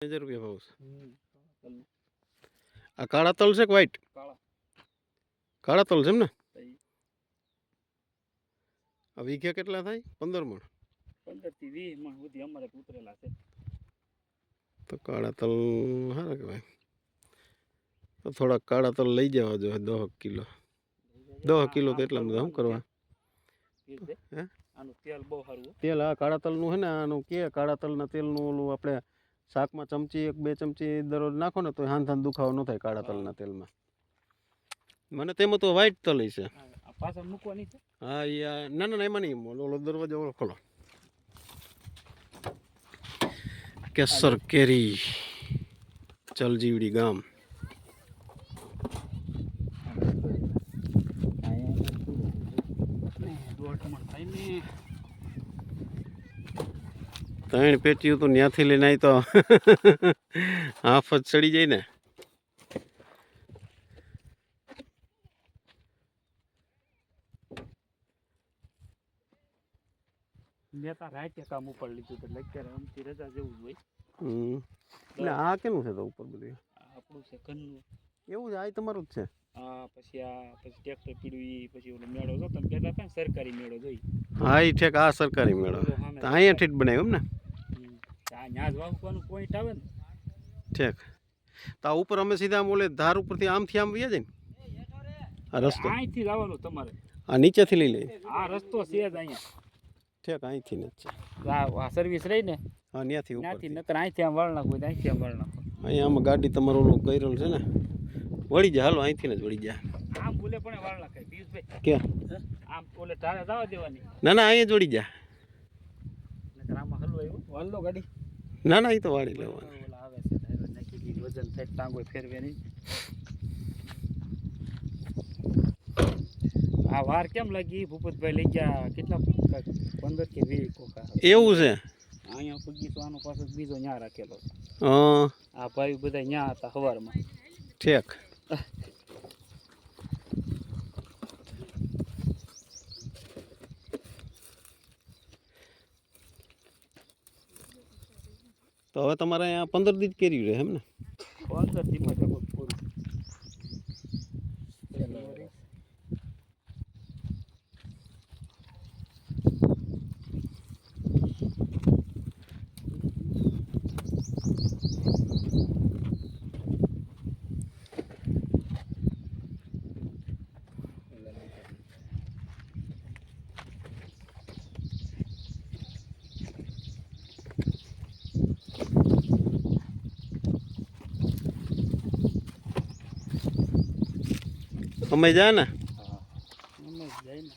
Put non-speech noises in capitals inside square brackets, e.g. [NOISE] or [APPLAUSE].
હજાર રૂપિયા ભાવ છે હમ. તલ આ કાળા તલ છે કે વ્હાઈટ કાળા કાળા તલ છે એમ ને તઈ આ વીઘે કેટલા થાય પંદર મણ પંદરથી વીસ મણ સુધી અમારે ઉતરેલા છે તો કાળા તલ સારા કહેવાય તો થોડાક કાળા તલ લઈ જવા જોઈએ દસ કિલો દસ કિલો તો એટલા બધા શું કરવા એ છે. હે? આનું તેલ બહુ સારું હો. તેલ આ કાળા તલનું છે ને આનું કે કાળા તલના તેલનું ઓલું આપણે શાકમાં ચમચી એક બે ચમચી દરરોજ નાખો ને તો હાન થાન દુખાવો ન થાય કાળા તલના તેલમાં મને તેમાં તો વ્હાઈટ તલ છે પાછળ મૂકવાની છે હા એ ના ના ના, એમાં નહીં ઓલો દરવાજો ખોલો કેસર કેરી ચલજીવડી ગામ દોઢ મણ થાય ને ત્રણ પેટીઓ તો ત્યાંથી લઈને આવી તો હાફ જ ચડી જાય ને. મેં તાર રાતે કામ ઉપર લીધું એટલે અત્યારે આમથી રજા જેવું જ હોય. એટલે આ કેનું છે તો ઉપર બધું? આપણું છે ઘરનું. એવું છે આ તમારું જ છે? આ પછી આ પછી ટ્રેક્ટર પીડ્યું પછી ઓલો મેળો જો તમે કહેતા હતા ને સરકારી મેળો જોઈ. હા એ ઠેક આ સરકારી મેળો. અહીંયા ઠીક બનાવ્યો એમ ને? ન્યાજ વાવવાનું પોઈન્ટ આવે ને? ઠેક. તો આ ઉપર અમે સીધા બોલે ધાર ઉપરથી આમથી આમ વ્યા જાય ને? આ રસ્તો. અહીંથી જ તમારે. આ નીચેથી લઈ લઈએ. આ રસ્તો છે જ અહીંયા. ઠેક અહીંથી ને છે. આ સર્વિસ રહી ને? હા ત્યાંથી ત્યાંથી ઉપર નકર અહીંથી આમ વળ નાખો અહીંથી આમ વળ નાખો. અહીંયા આમાં ગાડી તમારો ઓલું કરેલું છે ને? વળી જાય હાલો અહીંથી ને જ વળી જાય. આમ બોલે પણ વળ નાખે. પીયુષભાઈ કે? આમ બોલે તારે જવા દેવાની. ના ના અહીંયા જોડી જા નકર આમાં આવ્યો હલ્લો ગાડી. ના ના એ તો વાળી લેવાનું. ઓલા આવે છે નાખી દીધી વજન થાય ટાંગો ફેરવે નહીં આ વાર કેમ લાગી? ભૂપતભાઈ લઈ ગયા કેટલા પંદર કે વીસ કોકા એવું છે? અહીંયા પગી તો આનો પાછો બીજો ન્યા રાખેલો. આ ભાઈ બધા ન્યા હતા સવારમાં ઠેક. [LAUGHS] તો હવે તમારે અહીંયા પંદર દી જ કેરી રહે એમ ને? પંદર દીમાં ને? હા. જાય ને.